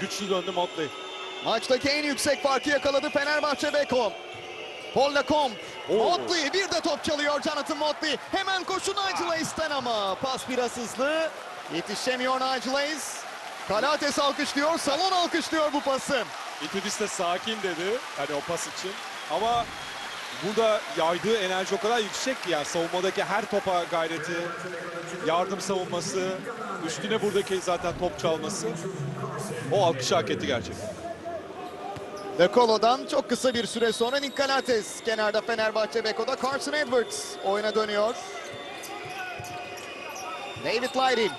güçlü döndü Motley. Maçtaki en yüksek farkı yakaladı Fenerbahçe Beko. Paul Lacombe. Motley bir de top çalıyor Jonathan Motley. Hemen koşu Nigel Hayes'ten ama pas biraz hızlı. Yetişemiyor Nigel Hayes. Kalates alkışlıyor, salon alkışlıyor bu pası. Itudis de sakin dedi hani o pas için. Ama burada yaydığı enerji o kadar yüksek ki yani savunmadaki her topa gayreti, yardım savunması, üstüne buradaki zaten top çalması o alkışı hak etti gerçekten. De Colo'dan çok kısa bir süre sonra Nick Kalates. Kenarda Fenerbahçe Beko'da Carson Edwards oyuna dönüyor. David Lyry.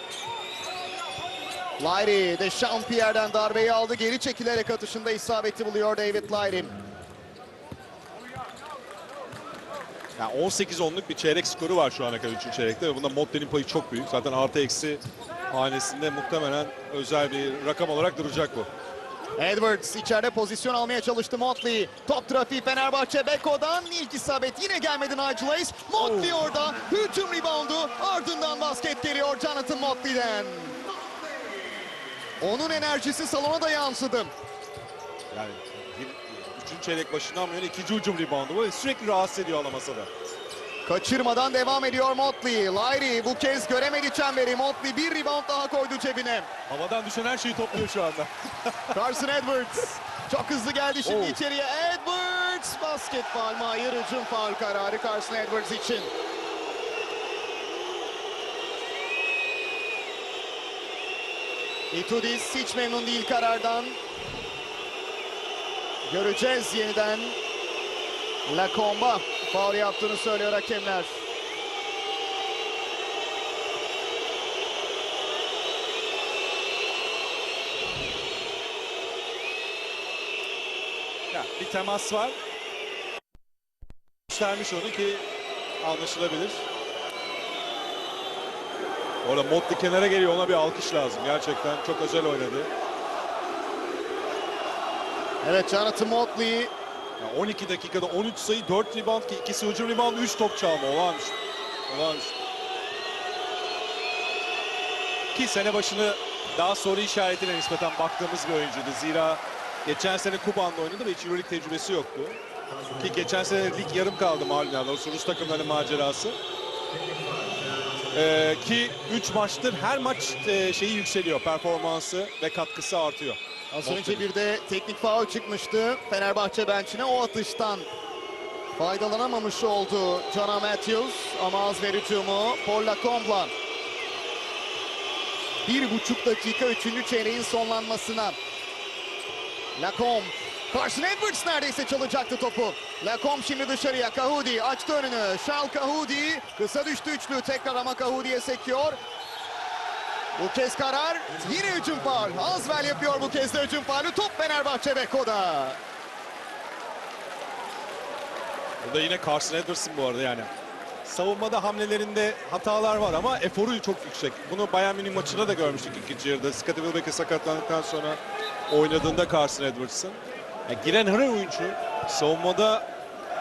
Lyry de Champierre'den darbeyi aldı. Geri çekilerek atışında isabeti buluyor David Lyry. Yani 18-10'luk bir çeyrek skoru var şu ana kadar 3. çeyrekte ve bunda Motley'nin payı çok büyük. Zaten artı eksi hanesinde muhtemelen özel bir rakam olarak duracak bu. Edwards içeride pozisyon almaya çalıştı Motley. Top trafiği Fenerbahçe Beko'dan ilk isabet yine gelmedi Nigel Hayes. Motley orada hücum reboundu ardından basket geliyor Jonathan Motley'den. Onun enerjisi salona da yansıdı. Yani üçüncü çeyrek başından bu yana ikinci hücum reboundu bu ve sürekli rahatsız ediyor alamasa da. Kaçırmadan devam ediyor Motley. Lyry bu kez göremedi çemberi. Motley bir rebound daha koydu cebine. Havadan düşen her şeyi topluyor şu anda. Carson Edwards çok hızlı geldi şimdi Oh. içeriye. Edwards basket faul mu? Hayır hücum faul kararı Carson Edwards için. Itudis hiç memnun değil karardan. Göreceğiz yeniden. Lacomba faul yaptığını söylüyor hakemler. Ya, bir temas var. Göstermiş onu ki anlaşılabilir. Orada Motley kenara geliyor ona bir alkış lazım. Gerçekten çok özel oynadı. Evet Jonathan Motley Ya 12 dakikada 13 sayı, 4 rebound ki ikisi hücum rebound, 3 top çalma. Olağanüstü. Olağanüstü. Ki sene başını daha soru işaretiyle nispeten baktığımız bir oyuncuydu. Zira geçen sene Kuban'da oynadı ve hiç Euroleague tecrübesi yoktu. Ki geçen sene lig yarım kaldı malum yani. O Rus takımlarının macerası. Ee, ki 3 maçtır her maç e, şeyi yükseliyor. Performansı ve katkısı artıyor. Az Motley. önce bir de teknik faul çıkmıştı Fenerbahçe bençine o atıştan faydalanamamış oldu Jonah Matthews ama az ver hücumu Paul Lacombla. Bir buçuk dakika üçüncü çeyreğin sonlanmasına. Lacombe. Carson Edwards neredeyse çalacaktı topu. Lacombe şimdi dışarıya. Kahudi açtı önünü. Charles Kahudi kısa düştü üçlü. Tekrar ama Kahudi'ye sekiyor. Bu kez karar yine hücum faul. Azvel yapıyor bu kez de hücum faulü. Top Fenerbahçe Beko'da. Burada yine Carson Edwards'ın bu arada yani. Savunmada hamlelerinde hatalar var ama eforu çok yüksek. Bunu Bayern Münih maçında da görmüştük ikinci yarıda. Scottie Wilbeck'e sakatlandıktan sonra oynadığında Carson Edwards'ın. Yani giren her oyuncu savunmada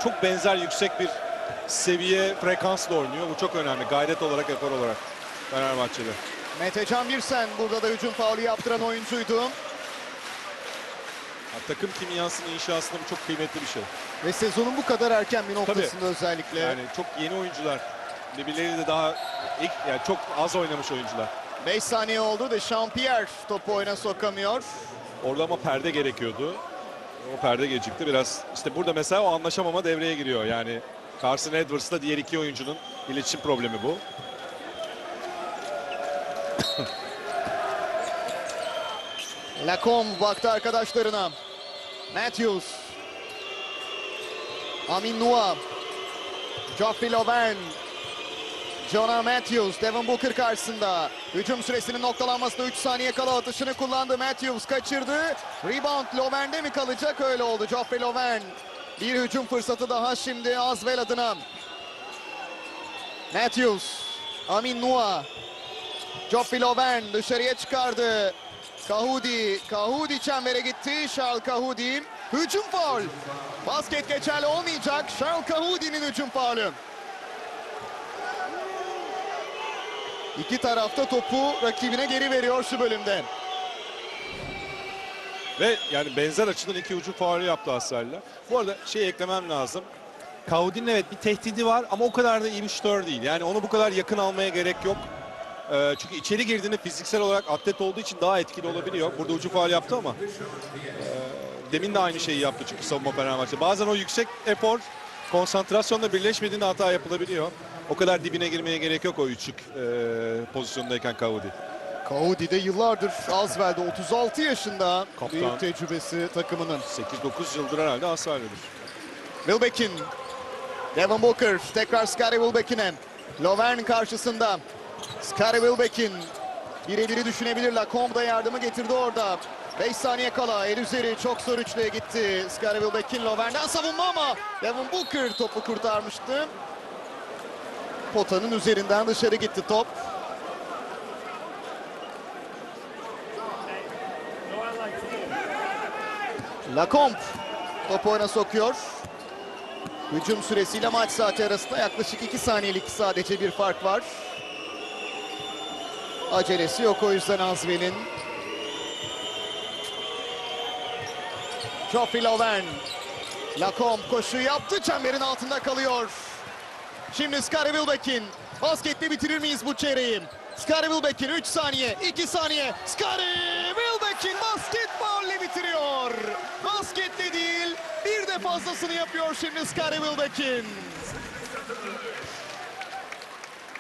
çok benzer yüksek bir seviye frekansla oynuyor. Bu çok önemli. Gayret olarak, efor olarak Fenerbahçe'de. Metecan Birsen burada da hücum faulü yaptıran oyuncuydu. Yani takım kimyasının inşasında bu çok kıymetli bir şey. Ve sezonun bu kadar erken bir noktasında özellikle. Yani çok yeni oyuncular. Birbirleriyle de daha ilk yani çok az oynamış oyuncular. 5 saniye oldu da Jean-Pierre topu oyuna sokamıyor. Orada ama perde gerekiyordu. O perde gecikti biraz. İşte burada mesela o anlaşamama devreye giriyor. Yani Carson Edwards'la diğer iki oyuncunun iletişim problemi bu. Lacombe baktı arkadaşlarına. Matthews. Amin Nua. Geoffrey Lauvergne. Jonah Matthews, Devin Booker karşısında. Hücum süresinin noktalanmasında 3 saniye kala atışını kullandı. Matthews kaçırdı. Rebound Lauvern'de mi kalacak? Öyle oldu. Geoffrey Lauvergne. Bir hücum fırsatı daha şimdi Azvel adına. Matthews. Amin Nua. Geoffrey Lauvergne dışarıya çıkardı. Kahudi, Kahudi çembere gitti. Charles Kahudi. Hücum faul. Basket geçerli olmayacak. Charles Kahudi'nin hücum faulü. İki tarafta topu rakibine geri veriyor şu bölümde. Ve yani benzer açıdan iki ucu faulü yaptı Asfer'le. Bu arada şey eklemem lazım. Kaudin'in evet bir tehdidi var ama o kadar da iyi bir şutör değil. Yani onu bu kadar yakın almaya gerek yok. Ee, çünkü içeri girdiğinde fiziksel olarak atlet olduğu için daha etkili olabiliyor. Burada ucu faul yaptı ama e, demin de aynı şeyi yaptı çünkü savunma Fenerbahçe. Bazen o yüksek efor konsantrasyonla birleşmediğinde hata yapılabiliyor. O kadar dibine girmeye gerek yok o üçlük e, pozisyondayken Kaudi. Kaudi de yıllardır Asvel'de 36 yaşında. Kaptan. Büyük tecrübesi takımının. 8-9 yıldır herhalde Asfer'dedir. Wilbekin. Devin Booker tekrar Scottie Wilbekin'e. Lovern karşısında. Scottie Wilbekin. Birebiri düşünebilir. Lacombe da yardımı getirdi orada. 5 saniye kala el üzeri çok zor üçlüye gitti. Scottie Wilbekin Lovern'den savunma ama Devin Booker topu kurtarmıştı. Potanın üzerinden dışarı gitti top. Lacombe topu oyuna sokuyor. Hücum süresiyle maç saati arasında yaklaşık 2 saniyelik sadece bir fark var. Acelesi yok o yüzden Azvel'in. Geoffrey Lauvergne. Lacombe koşu yaptı. Çemberin altında kalıyor. Şimdi Scottie Wilbekin. Baskette bitirir miyiz bu çeyreği? Scottie Wilbekin 3 saniye, 2 saniye. Scottie Wilbekin basketbolle bitiriyor. Basketle değil, bir de fazlasını yapıyor şimdi Scottie Wilbekin.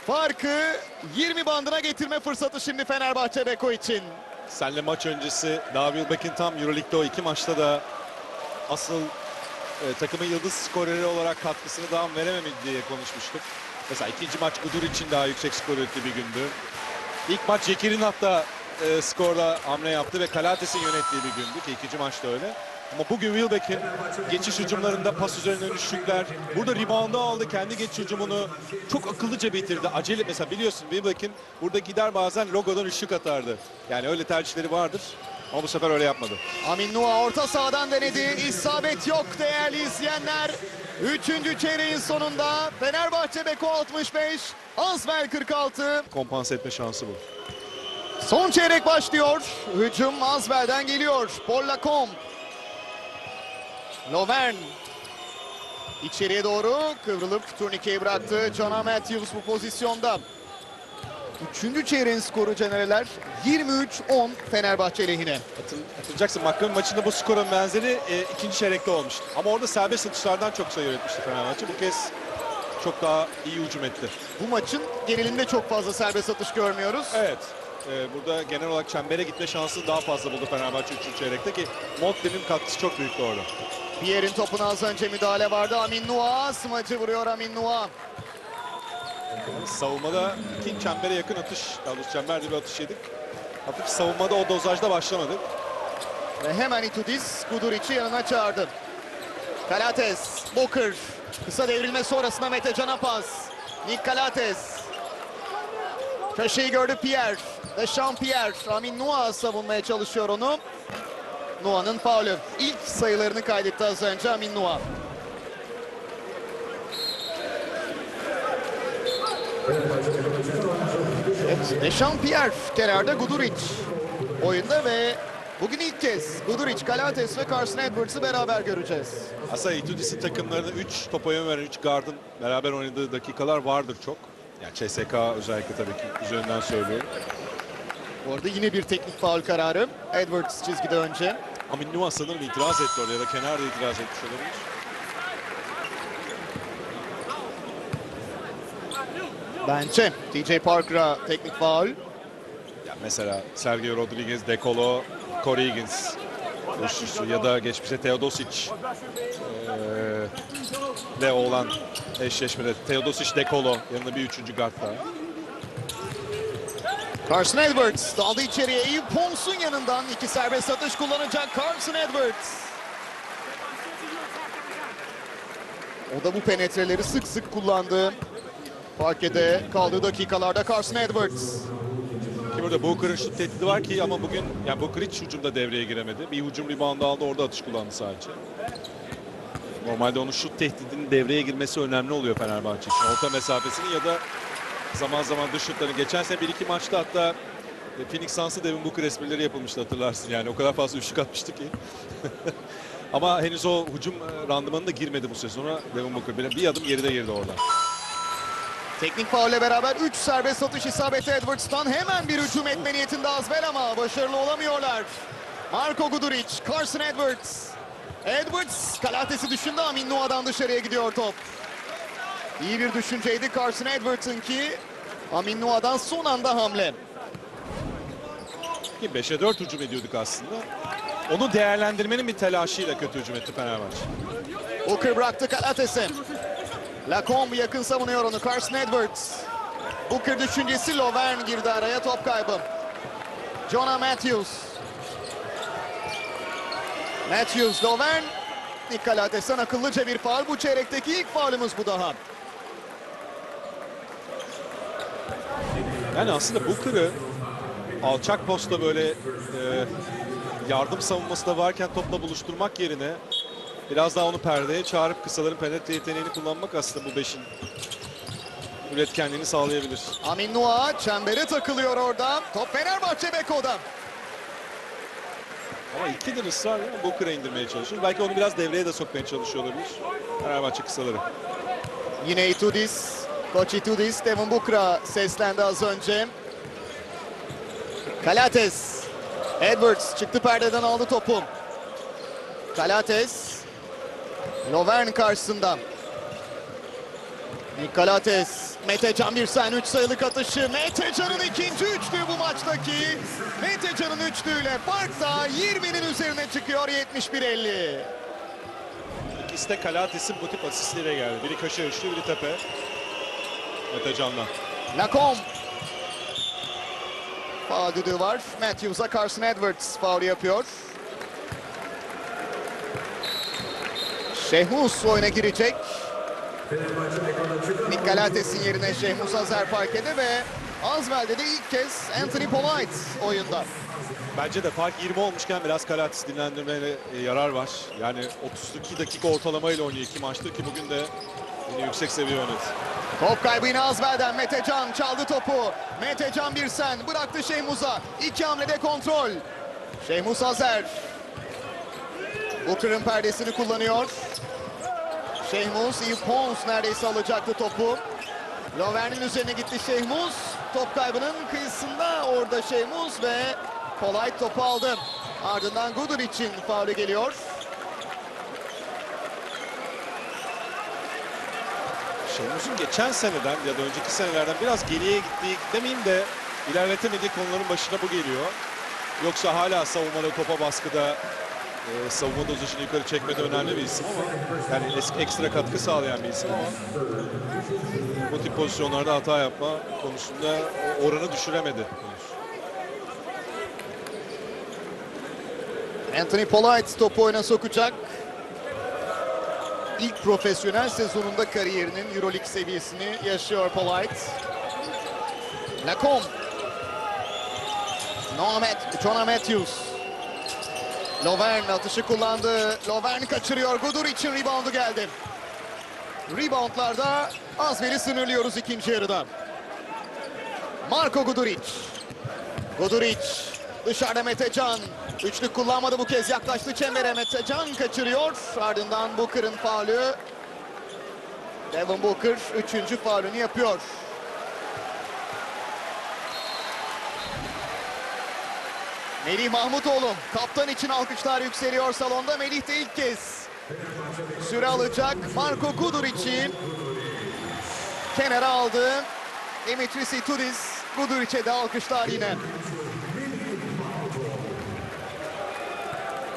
Farkı 20 bandına getirme fırsatı şimdi Fenerbahçe Beko için. Senle maç öncesi David Wilbeck'in tam Euroleague'de o iki maçta da asıl e, takımın yıldız skoreri olarak katkısını daha verememedi diye konuşmuştuk. Mesela ikinci maç Gudur için daha yüksek skor üretti bir gündü. İlk maç Jekir'in hatta e, skorda hamle yaptı ve Kalates'in yönettiği bir gündü ki ikinci maçta öyle. Ama bugün Wilbeck'in geçiş hücumlarında pas üzerinden üçlükler. Burada rebound'u aldı. Kendi geçiş hücumunu çok akıllıca bitirdi. Acele mesela biliyorsun Wilbeck'in burada gider bazen logodan üçlük atardı. Yani öyle tercihleri vardır. Ama bu sefer öyle yapmadı. Amin Nua orta sahadan denedi. İsabet yok değerli izleyenler. Üçüncü çeyreğin sonunda Fenerbahçe Beko 65, Asvel 46. Kompanse etme şansı bu. Son çeyrek başlıyor. Hücum Asvel'den geliyor. Paul Lacombe. Lovern. İçeriye doğru kıvrılıp turnikeyi bıraktı. Jonah Matthews bu pozisyonda. Üçüncü çeyreğin skoru Canereler 23-10 Fenerbahçe lehine. Hatır- Hatırlayacaksın Makkabi maçında bu skorun benzeri e, ikinci çeyrekte olmuştu. Ama orada serbest atışlardan çok sayı üretmişti Fenerbahçe. Bu kez çok daha iyi hücum etti. Bu maçın genelinde çok fazla serbest atış görmüyoruz. Evet. E, burada genel olarak çembere gitme şansı daha fazla buldu Fenerbahçe 3. çeyrekte ki Montli'nin katkısı çok büyüktü orada. Pierre'in topuna az önce müdahale vardı. Amin Nua smacı vuruyor Amin Nua. Savunmada iki çembere yakın atış, daha doğrusu çemberde bir atış yedik. Hafif savunmada o dozajda başlamadık. Ve hemen Itudis Guduric'i yanına çağırdı. Kalates, Booker. Kısa devrilme sonrasında Mete Can'a pas. Nick Kalates. Köşeyi gördü Pierre. Deschamps Pierre. Amin Nua savunmaya çalışıyor onu. Nua'nın faulü. İlk sayılarını kaydetti az önce Amin Nua. Evet, Deschamps Pierre kenarda Guduric oyunda ve bugün ilk kez Guduric, Kalates ve Carson Edwards'ı beraber göreceğiz. Aslında Itudis'in takımlarında 3 top oyun veren 3 gardın beraber oynadığı dakikalar vardır çok. Yani CSK özellikle tabii ki üzerinden söylüyorum. Bu arada yine bir teknik faul kararı. Edwards çizgide önce. Amin Nua sanırım itiraz etti orada ya da kenarda itiraz etmiş olabilir. Bence TJ Parker'a teknik faul. Ya mesela Sergio Rodriguez, Dekolo, Corey Higgins üçlüsü ya da geçmişte Teodosic eee ile olan eşleşmede Teodosic, Dekolo yanında bir üçüncü guard daha. Carson Edwards daldı içeriye. Eve Pons'un yanından iki serbest atış kullanacak Carson Edwards. O da bu penetreleri sık sık kullandı. Parkede kaldığı dakikalarda Carson Edwards. Ki burada Booker'ın şut tehdidi var ki ama bugün yani Booker hiç hücumda devreye giremedi. Bir hücum reboundu aldı orada atış kullandı sadece. Normalde onun şut tehdidinin devreye girmesi önemli oluyor Fenerbahçe için. Orta mesafesini ya da zaman zaman dış şutlarını. Geçen sene bir iki maçta hatta E, Phoenix Suns'a Devin Booker esprileri yapılmıştı hatırlarsın yani. O kadar fazla üçlük atmıştı ki. Ama henüz o hücum e, randımanı da girmedi bu sezona. Devin Booker bir, bir adım geride girdi orada. Teknik faulle beraber 3 serbest atış isabeti Edwards'tan hemen bir hücum etme niyetinde Azvel ama başarılı olamıyorlar. Marco Guduric, Carson Edwards. Edwards kalatesi düşündü Amin Noah'dan dışarıya gidiyor top. İyi bir düşünceydi Carson Edwards'ın ki Amin Noah'dan son anda hamle. Ki 5'e 4 hücum ediyorduk aslında. Onu değerlendirmenin bir telaşıyla kötü hücum etti Fenerbahçe. Booker bıraktı Kalates'e. Lacombe yakın savunuyor onu. Carson Edwards. Booker düşüncesi Lovern girdi araya top kaybı. Jonah Matthews. Matthews, Lovern. Nick Kalates'ten akıllıca bir faul. Bu çeyrekteki ilk faulümüz bu daha. Yani aslında Booker'ı alçak posta böyle e, yardım savunması da varken topla buluşturmak yerine biraz daha onu perdeye çağırıp kısaların penetre yeteneğini kullanmak aslında bu beşin üretkenliğini sağlayabilir. Amin Noah çembere takılıyor orada. Top Fenerbahçe Beko'da. Ama ikidir ısrar ya Booker'a indirmeye çalışıyor. Belki onu biraz devreye de sokmaya çalışıyor olabilir. Fenerbahçe kısaları. Yine Itudis. Koç Itudis Devin Booker'a seslendi az önce. Kalates. Edwards çıktı perdeden aldı topu. Kalates. Lovern karşısında. Nikolates. Mete Can Birsen 3 sayılık atışı. Mete Can'ın ikinci üçlüğü bu maçtaki. Mete Can'ın üçlüğüyle fark da 20'nin üzerine çıkıyor 71-50. İkisi de Kalates'in bu tip asistleriyle geldi. Biri köşe üçlü, biri tepe. Mete Can'dan. Lacombe. Faul düdüğü var. Matthews'a Carson Edwards faul yapıyor. Şehmus oyuna girecek. Nick Galates'in yerine Şehmus Azer parkede ve Azvel'de de ilk kez Anthony Polite oyunda. Bence de fark 20 olmuşken biraz Kalates dinlendirmeye e, yarar var. Yani 32 dakika ortalamayla oynuyor iki maçtır ki bugün de yine yüksek seviye oynadı. Top kaybı yine Azvel'den Metecan çaldı topu. Metecan Birsen bıraktı Şehmuz'a. İki hamlede kontrol. Şehmuz Azer. Booker'ın perdesini kullanıyor. Şehmuz, Yves Pons neredeyse alacaktı topu. Lovern'in üzerine gitti Şehmuz. Top kaybının kıyısında orada Şehmuz ve kolay topu aldı. Ardından Gudur için faulü geliyor. Şenuz'un geçen seneden ya da önceki senelerden biraz geriye gittiği demeyeyim de ilerletemediği konuların başına bu geliyor. Yoksa hala savunmada topa baskıda e, savunma dozajını yukarı çekmede önemli bir isim ama yani ekstra katkı sağlayan bir isim ama bu tip pozisyonlarda hata yapma konusunda oranı düşüremedi. Anthony Polite topu oyuna sokacak. İlk profesyonel sezonunda kariyerinin Euroleague seviyesini yaşıyor Polite. Lacombe. Noah Matt Matthews. Lovern atışı kullandı. Lovern kaçırıyor. Gudur için reboundu geldi. Reboundlarda Azver'i sınırlıyoruz ikinci yarıda. Marco Guduric. Guduric dışarıda Metecan. Üçlük kullanmadı bu kez yaklaştı çembere Metecan kaçırıyor. Ardından Booker'ın faulü. Devin Booker üçüncü faulünü yapıyor. Melih Mahmutoğlu kaptan için alkışlar yükseliyor salonda. Melih de ilk kez süre alacak. Marco Guduric'i kenara aldı. Dimitris Itudis Guduric'e de alkışlar yine.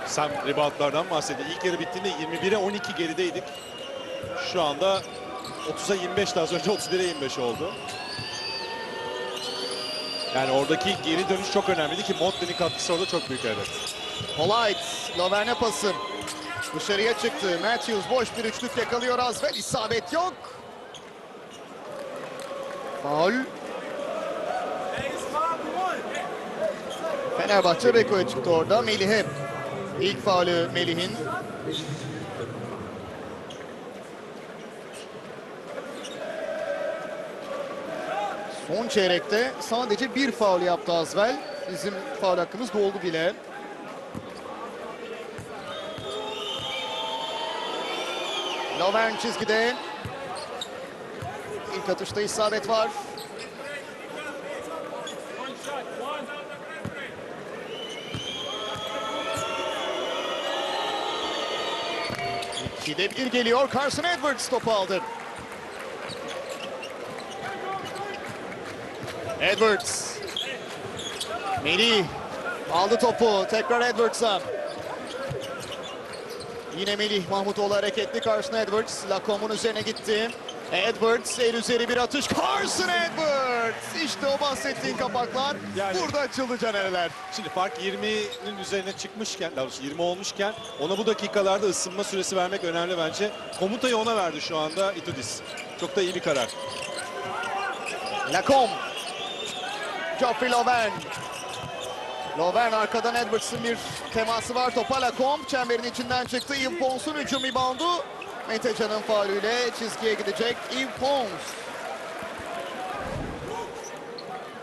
Sen reboundlardan bahsediyor. İlk yarı bittiğinde 21'e 12 gerideydik. Şu anda 30'a 25 az önce 31'e 25 oldu. Yani oradaki geri dönüş çok önemliydi ki Motley'nin katkısı orada çok büyük evet. Polite, Loverne pası. Dışarıya çıktı. Matthews boş bir üçlük yakalıyor Azvel. İsabet yok. Faul. Fenerbahçe Beko'ya çıktı orada. Melih'e. İlk faulü Melih'in. Son çeyrekte sadece bir faul yaptı Azvel. Bizim faul hakkımız doldu bile. Lovern çizgide. İlk atışta isabet var. İkide bir geliyor. Carson Edwards topu aldı. Edwards. Melih aldı topu. Tekrar Edwards'a. Yine Melih Mahmutoğlu hareketli. Carson Edwards. Lacombe'un üzerine gitti. Edwards el üzeri bir atış. Carson Edwards. İşte o bahsettiğin kapaklar. Yani- Burada açıldı canereler. Şimdi fark 20'nin üzerine çıkmışken, daha doğrusu 20 olmuşken ona bu dakikalarda ısınma süresi vermek önemli bence. Komutayı ona verdi şu anda Itudis. Çok da iyi bir karar. Lacombe. Geoffrey Lovern. Lovern arkadan Edwards'ın bir teması var. Topa Lacombe çemberin içinden çıktı. Yves Pons'un hücum reboundu. Metecan'ın faulüyle çizgiye gidecek Yves.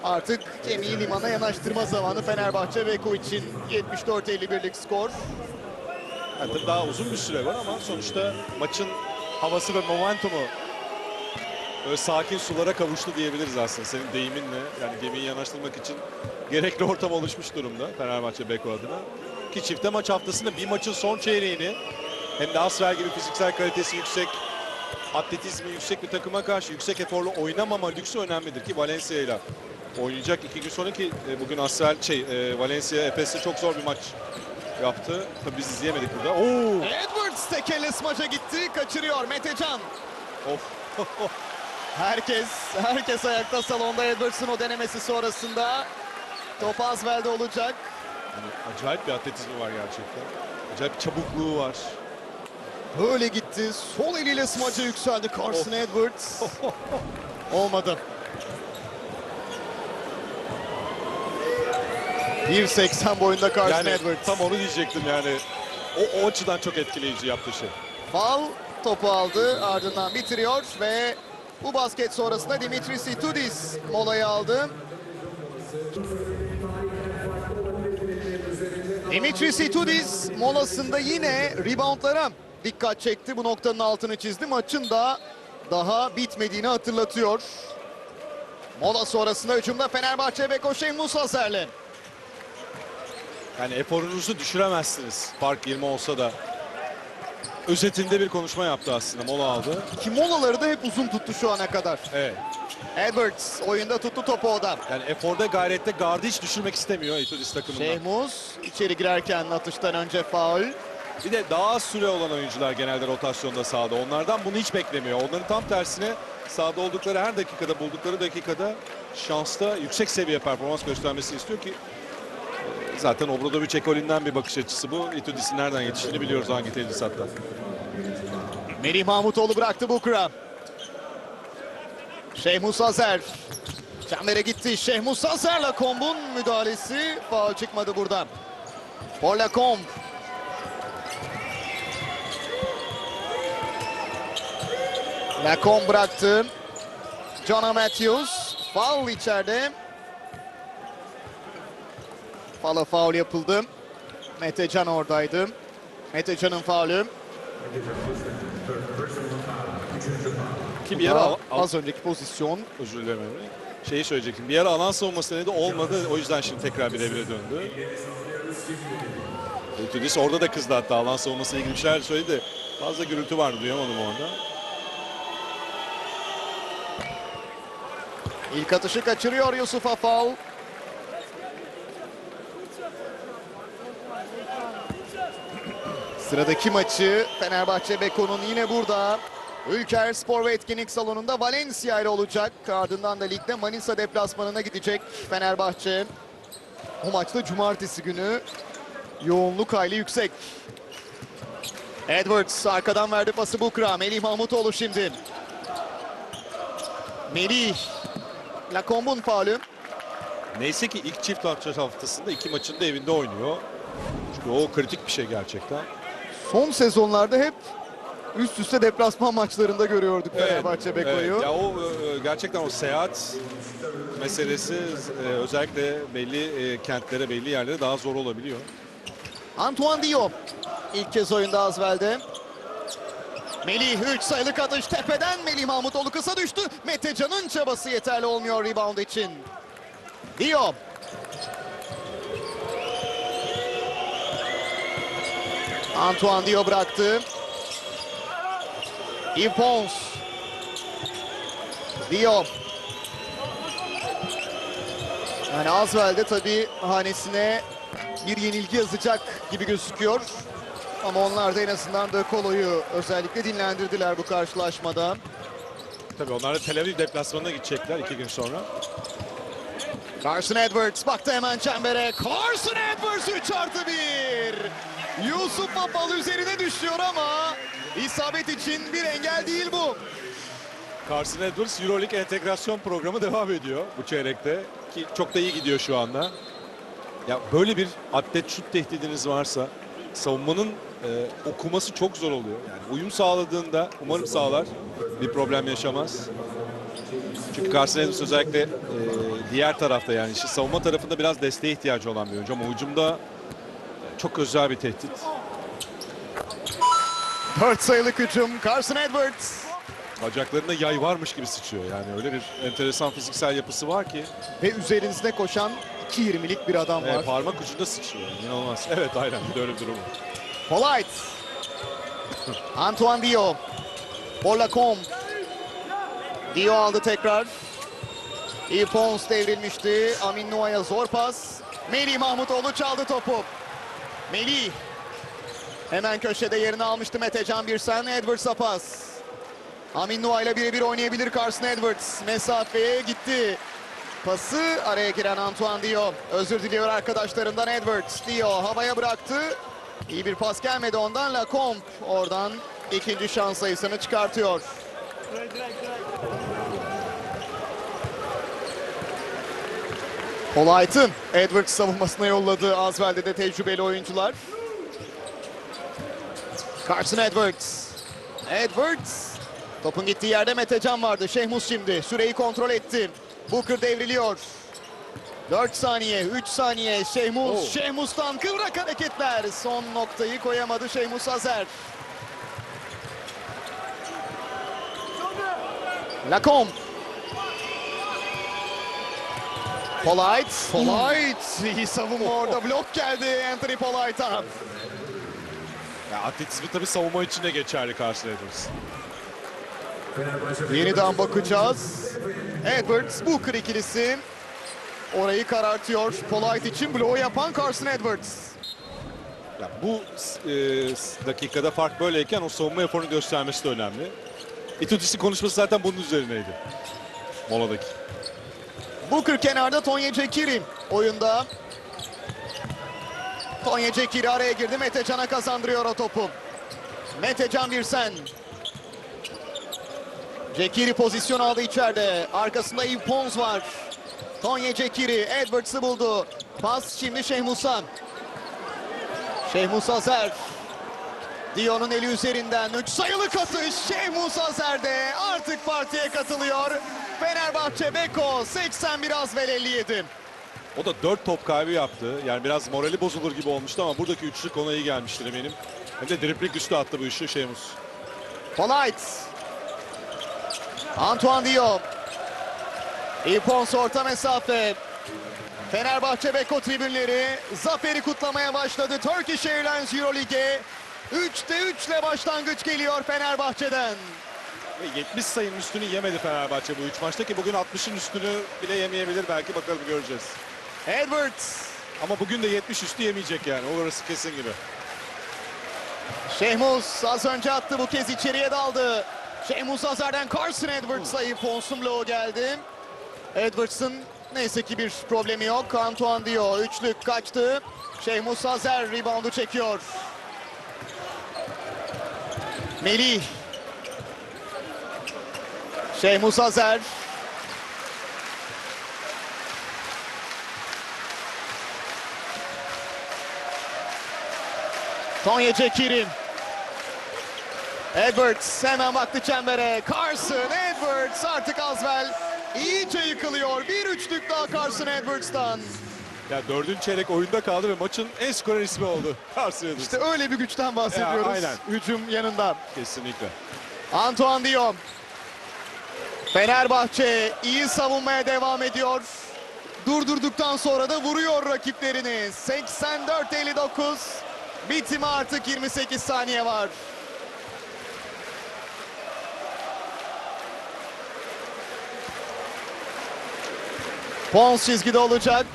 Artık gemiyi limana yanaştırma zamanı Fenerbahçe Beko için 74-51'lik skor. Yani daha uzun bir süre var ama sonuçta maçın havası ve momentumu böyle sakin sulara kavuştu diyebiliriz aslında senin deyiminle. Yani gemiyi yanaştırmak için gerekli ortam oluşmuş durumda Fenerbahçe Beko adına. Ki çifte maç haftasında bir maçın son çeyreğini hem de Asfer gibi fiziksel kalitesi yüksek, atletizmi yüksek bir takıma karşı yüksek eforlu oynamama lüksü önemlidir ki Valencia ile oynayacak iki gün sonra ki e, bugün Asfer şey e, Valencia Efes'te çok zor bir maç yaptı. Tabii biz izleyemedik burada. Oo! Edwards tekelle smaca gitti. Kaçırıyor Metecan. Of. Herkes, herkes ayakta salonda Edwards'ın o denemesi sonrasında. Top Asvel'de olacak. Yani acayip bir atletizmi var gerçekten. Acayip bir çabukluğu var. Böyle gitti. Sol eliyle smaca yükseldi Carson Edwards. Olmadı. 1.80 boyunda Carson Yani Edwards. tam onu diyecektim yani. O, o açıdan çok etkileyici yaptığı şey. Fal topu aldı ardından bitiriyor ve bu basket sonrasında Dimitris Itudis molayı aldı. Dimitris Itudis molasında yine reboundlara dikkat çekti. Bu noktanın altını çizdi. Maçın da daha bitmediğini hatırlatıyor. Mola sonrasında hücumda Fenerbahçe Beko Şehmus Hazer'le. Yani eforunuzu düşüremezsiniz. Fark 20 olsa da. Özetinde bir konuşma yaptı aslında. Mola aldı. Ki molaları da hep uzun tuttu şu ana kadar. Evet. Edwards oyunda tuttu topu o da. Yani eforda gayrette gardı hiç düşürmek istemiyor Itudis takımından. Şehmuz içeri girerken atıştan önce faul. Bir de daha az süre olan oyuncular genelde rotasyonda sahada. Onlardan bunu hiç beklemiyor. Onların tam tersine sahada oldukları her dakikada buldukları dakikada şansta yüksek seviye performans göstermesini istiyor ki zaten Obradovic ekolünden bir bakış açısı bu. Itudis'in nereden yetiştiğini biliyoruz hangi tedrisatla. Melih Mahmutoğlu bıraktı Bukra. Şehmus Azer. Çembere gitti. Şehmus Azer'la Komb'un müdahalesi. Faul çıkmadı buradan. Paul Lacombe. Lacombe bıraktı. Jonah Matthews. Foul içeride. Fala faul yapıldı. Metecan oradaydı. Metecan'ın faulü. Ki bir Daha al- al- az önceki pozisyon. özür dilerim. Şeyi söyleyecektim. Bir ara alan savunması denedi olmadı. O yüzden şimdi tekrar birebire döndü. Itudis orada da kızdı hatta alan savunmasıyla ilgili bir şeyler söyledi. Fazla gürültü vardı duyamadım orada. İlk atışı kaçırıyor Yusuf Afal. Sıradaki maçı Fenerbahçe Beko'nun yine burada. Ülker Spor ve Etkinlik Salonu'nda Valencia ile olacak. Ardından da ligde Manisa deplasmanına gidecek Fenerbahçe. O maçta cumartesi günü yoğunluk hayli yüksek. Edwards arkadan verdi pası Bukra. Melih Mahmutoğlu şimdi. Melih. Lacombe'un faulü. Neyse ki ilk çift maç haftasında iki maçın da evinde oynuyor. Çünkü o kritik bir şey gerçekten. Son sezonlarda hep üst üste deplasman maçlarında görüyorduk Fenerbahçe Beko'yu. evet. Ya o e, gerçekten o seyahat meselesi e, özellikle belli e, kentlere, belli yerlere daha zor olabiliyor. Antoine Diop ilk kez oyunda Azvel'de. Melih 3 sayılık atış tepeden Melih Mahmutoğlu kısa düştü. Metecan'ın çabası yeterli olmuyor rebound için. Diop. Antoine Diop bıraktı. Yves Pons. Diop. Yani Azvel'de tabii hanesine bir yenilgi yazacak gibi gözüküyor. Ama onlar da en azından De Colo'yu özellikle dinlendirdiler bu karşılaşmada. Tabii onlar da Tel Aviv deplasmanına gidecekler iki gün sonra. Carson Edwards baktı hemen çembere. Carson Edwards 3 artı 1. Yusuf Papal üzerine düşüyor ama isabet için bir engel değil bu. Carson Edwards Euroleague entegrasyon programı devam ediyor bu çeyrekte. Ki çok da iyi gidiyor şu anda. Ya böyle bir atlet şut tehdidiniz varsa savunmanın e, okuması çok zor oluyor. Yani uyum sağladığında umarım sağlar. Bir problem yaşamaz. Çünkü Carson Edwards özellikle e, diğer tarafta yani savunma tarafında biraz desteğe ihtiyacı olan bir oyuncu ama hücumda çok özel bir tehdit. 4 sayılık hücum Carson Edwards. Bacaklarında yay varmış gibi sıçıyor. Yani öyle bir enteresan fiziksel yapısı var ki Ve üzerinizde koşan 2.20'lik bir adam var. parmak ucunda sıçrıyor. İnanılmaz. Evet aynen bir de öyle bir durum var. Polite. Antoine Dio. Bolacom. Dio aldı tekrar. Yves Pons devrilmişti. Amin Noa'ya zor pas. Melih Mahmutoğlu çaldı topu. Melih. Hemen köşede yerini almıştı Metecan Birsen. Edwards'a pas. Amin Noa ile birebir oynayabilir Carson Edwards. Mesafeye gitti. Pası araya giren Antoine Dio. Özür diliyor arkadaşlarından Edwards. Dio havaya bıraktı. İyi bir pas gelmedi ondan. Lacombe oradan ikinci şans sayısını çıkartıyor. Polite'ın Edwards savunmasına yolladığı Azvel'de de tecrübeli oyuncular. Carson Edwards. Edwards. Topun gittiği yerde Metecan vardı. Şehmus şimdi süreyi kontrol etti. Booker devriliyor. 4 saniye, 3 saniye. Şehmus, Oh. Şehmus'tan kıvrak hareketler. Son noktayı koyamadı Şehmus Azer. Lacombe. Polite, Polite. İyi savunma orada. Blok geldi Anthony Polite'a. Ya atletizmi tabii savunma için de geçerli Edwards. Yeniden bakacağız. Edwards, Booker ikilisi. Orayı karartıyor. Polite için bloğu yapan Carson Edwards. Ya bu e, dakikada fark böyleyken o savunma eforunu göstermesi de önemli. İtudis'in konuşması zaten bunun üzerineydi. Moladaki. Booker kenarda Tonya Cekiri oyunda. Tonya Cekiri araya girdi. Metecan'a kazandırıyor o topu. Metecan Birsen. Cekiri pozisyon aldı içeride. Arkasında Yves Pons var. Tonya Cekiri Edwards'ı buldu. Pas şimdi Şehmus'a. Şehmus Azer. Dion'un eli üzerinden 3 sayılı atış. Şehmus Azer'de artık partiye katılıyor. Fenerbahçe Beko 81 Azvel 57. O da 4 top kaybı yaptı. Yani biraz morali bozulur gibi olmuştu ama buradaki üçlük ona iyi gelmiştir eminim. Hem de dripling üstü attı bu işi Şeymus. Polite. Antoine Diop. İpons orta mesafe. Fenerbahçe Beko tribünleri zaferi kutlamaya başladı. Turkish Airlines Euroleague'e 3'te 3 ile başlangıç geliyor Fenerbahçe'den. Ve 70 sayının üstünü yemedi Fenerbahçe bu 3 maçta ki bugün 60'ın üstünü bile yemeyebilir belki bakalım göreceğiz. Edwards. Ama bugün de 70 üstü yemeyecek yani orası kesin gibi. Şehmus az önce attı bu kez içeriye daldı. Şehmus Azer'den Carson Edwards'a Pons'un bloğu geldi. Edwards'ın neyse ki bir problemi yok. Antoine Dio üçlük kaçtı. Şehmus Azer reboundu çekiyor. Melih. Şehmus Azer. Tonya Cekiri. Edwards hemen baktı çembere. Carson Edwards artık Azvel iyice yıkılıyor. Bir üçlük daha Carson Edwards'tan. Ya dördüncü çeyrek oyunda kaldı ve maçın en skorer ismi oldu. Carson Edwards. İşte öyle bir güçten bahsediyoruz. Ya, aynen. Hücum yanında. Kesinlikle. Antoine Diop. Fenerbahçe iyi savunmaya devam ediyor. Durdurduktan sonra da vuruyor rakiplerini. 84-59. Bitime artık 28 saniye var. Pons çizgide olacak.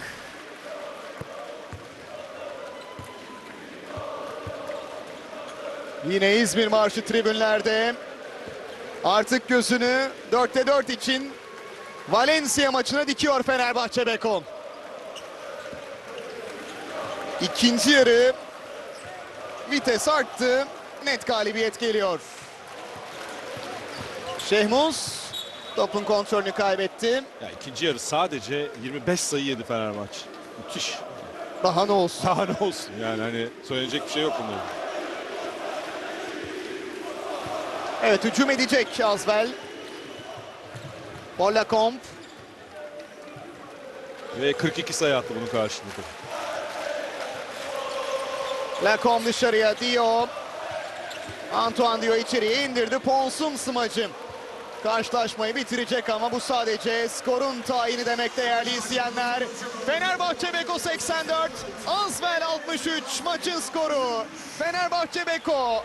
Yine İzmir marşı tribünlerde. Artık gözünü 4'te 4 için Valencia maçına dikiyor Fenerbahçe Beko. İkinci yarı vites arttı. Net galibiyet geliyor. Şehmuz topun kontrolünü kaybetti. Ya ikinci yarı sadece 25 sayı yedi Fenerbahçe. Müthiş. Daha ne olsun. Daha ne olsun yani hani söyleyecek bir şey yok bunların. Evet hücum edecek Azvel. Bolla Komp. Ve 42 sayı attı bunun karşılığında. Lacombe dışarıya Diop. Antoine Diop içeriye indirdi. Pons'un smacı. Karşılaşmayı bitirecek ama bu sadece skorun tayini demek değerli izleyenler. Fenerbahçe Beko 84, Azvel 63 maçın skoru. Fenerbahçe Beko